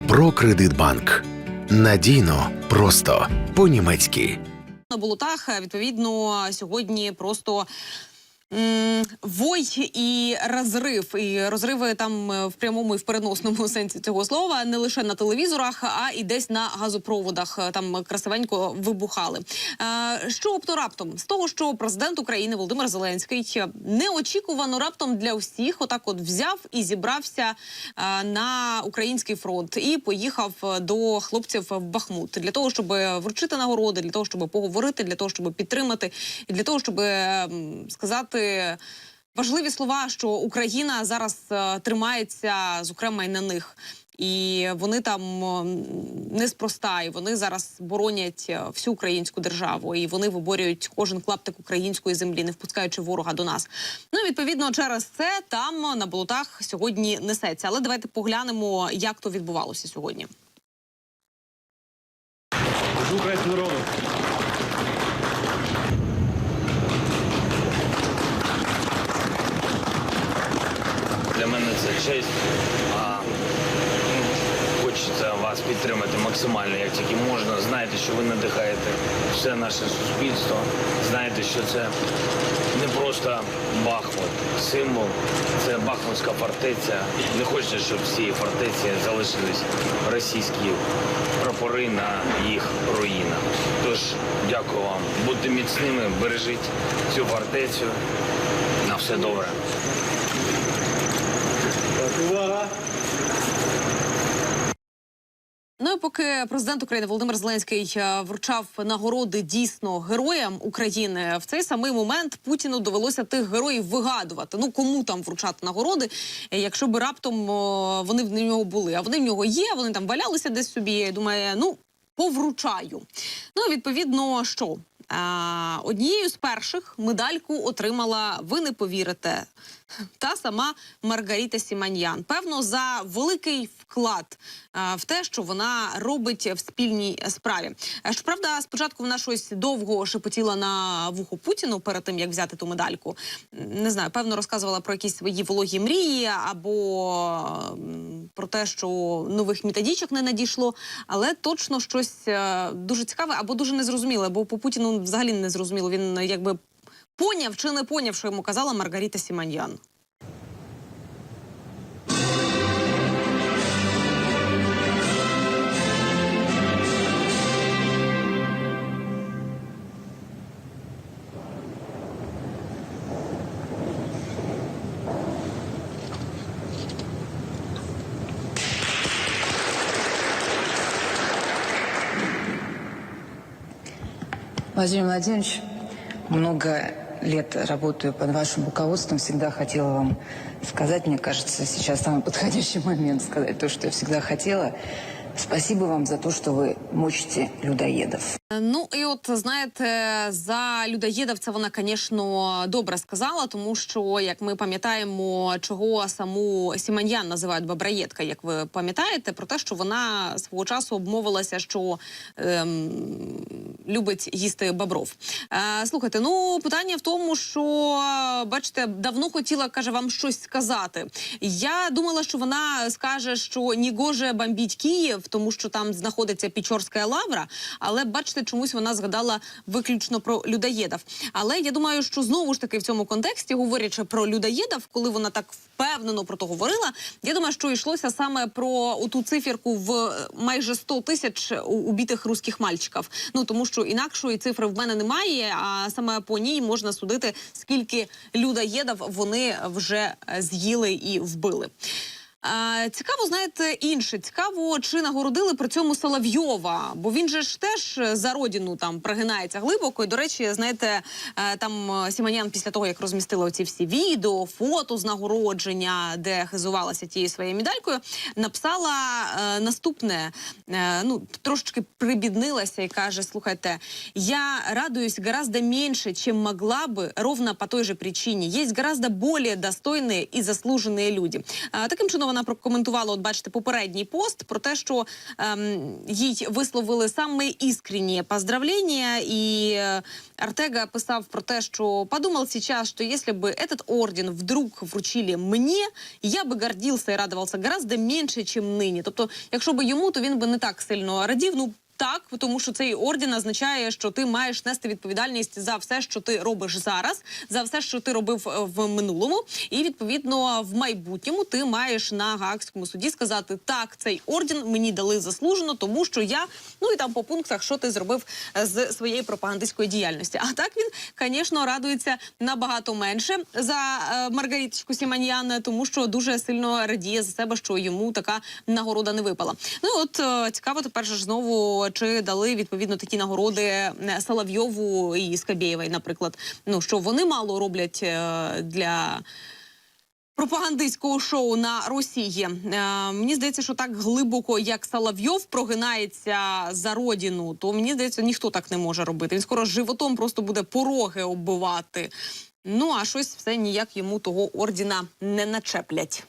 Про Кредитбанк. Надійно, просто по-німецьки. На болотах е, відповідно сьогодні просто. Вой і розрив, і розриви там е, в прямому і в переносному сенсі цього слова не лише на телевізорах, а і десь на газопроводах е, там красивенько вибухали. Е, Що опто раптом з того, що президент України Володимир Зеленський неочікувано раптом для всіх, отак от взяв і зібрався на український фронт і поїхав до хлопців в Бахмут для того, щоб вручити нагороди, для того, щоб поговорити, для того, щоб підтримати, і для того, щоб е, сказати. Важливі слова, що Україна зараз е, тримається, зокрема, і на них, і вони там неспроста, і вони зараз боронять е, всю українську державу, і вони виборюють кожен клаптик української землі, не впускаючи ворога до нас. Ну відповідно через це там на болотах сьогодні несеться. Але давайте поглянемо, як то відбувалося сьогодні. Служу українському народу. Для мене це честь. Ну, хочеться вас підтримати максимально, як тільки можна. Знаєте, що ви надихаєте все наше суспільство. Знаєте, що це не просто Бахмут, символ, це Бахмутська фортеця. Не хочеться, щоб цієї фортеці залишились російські прапори на їх руїнах. Тож дякую вам. Будьте міцними, бережіть цю фортецю. На все добре. Так, увага! Ну і поки президент України Володимир Зеленський е, вручав нагороди дійсно героям України, в цей самий момент Путіну довелося тих героїв вигадувати. Ну кому там вручати нагороди, е, якщо би раптом вони в нього були. А вони в нього є. Вони там валялися десь собі. Думає, ну повручаю. Ну відповідно, що однією з перших медальку отримала, ви не повірите, та сама Маргарита Сіманьян. Певно, за великий вклад в те, що вона робить в спільній справі. Е, Щоправда, спочатку вона щось довго шепотіла на вухо Путіну перед тим, як взяти ту медальку. Не знаю, певно, розказувала про якісь свої вологі мрії або про те, що нових методичок не надійшло, але точно щось е, дуже цікаве або дуже незрозуміле, бо по Путіну взагалі не зрозуміло. Він якби поняв чи не поняв, що йому казала Маргарита Сіманьян. Владимир Владимирович, много лет работаю под вашим руководством, всегда хотела вам сказать, мне кажется, сейчас самый подходящий момент сказать то, что я всегда хотела. Спасибо вам за то, что вы мочите людоедов. Е, Ну і от знаєте, за людоєдів це вона, звісно, добре сказала, тому що як ми пам'ятаємо, чого саму Сіманьян називають бабраєтка, як ви пам'ятаєте, про те, що вона свого часу обмовилася, що ем, любить їсти бобров. Е, слухайте, ну питання в тому, що бачите, давно хотіла каже вам щось сказати. Я думала, що вона скаже, що Нігоже бомбіть Київ, тому що там знаходиться Пічорська лавра. Але бачите, чомусь вона згадала виключно про людоєдів. Але я думаю, що знову ж таки в цьому контексті, говорячи про людоєдів, коли вона так впевнено про то говорила, я думаю, що йшлося саме про ту циферку в майже 100 тисяч убитих русських мальчиків. Ну тому що інакшої цифри в мене немає. А саме по ній можна судити, скільки людоєдів вони вже е, з'їли і вбили. Е, Цікаво, знаєте, інше цікаво, чи нагородили при цьому Соловйова, бо він же ж теж за родину там прогинається глибоко. І до речі, знаєте, е, там е, Сіманян після того, як розмістила оці всі відео, фото з нагородження, де хизувалася тією своєю медалькою, написала е, наступне. Е, ну трошечки прибіднилася і каже: слухайте, я радуюсь гораздо меньше, чем могла бы, ровно по той же причине. Есть гораздо более достойные и заслуженные люди. А, таким чином відповідно вона прокоментувала, от бачите, попередній пост про те, що ем, їй висловили саме іскренні поздравлення, і е, Артега писав про те, що подумав сейчас, що якщо б этот орден вдруг вручили мені, я би гордився і радувався гораздо менше, ніж нині. Тобто, якщо б йому, то він би не так сильно радів. Ну так, тому що цей орден означає, що ти маєш нести відповідальність за все, що ти робиш зараз, за все, що ти робив е, в минулому, і відповідно в майбутньому ти маєш на Гаагському суді сказати так, цей орден мені дали заслужено, тому що я ну і там по пунктах, що ти зробив е, з своєї пропагандистської діяльності. А так він, звісно, радується набагато менше за е, Маргариточку Сіманьян, тому що дуже сильно радіє за себе, що йому така нагорода не випала. Ну от цікаво, тепер ж знову чи дали відповідно такі нагороди е, Соловйову і Скабєєвій, наприклад. Ну що вони мало роблять е, для. Пропагандистського шоу на Росії Е, мені здається, що так глибоко, як Соловйов прогинається за родину, то мені здається, ніхто так не може робити. Він скоро животом просто буде пороги оббивати. Ну а щось все ніяк йому того ордіна не начеплять.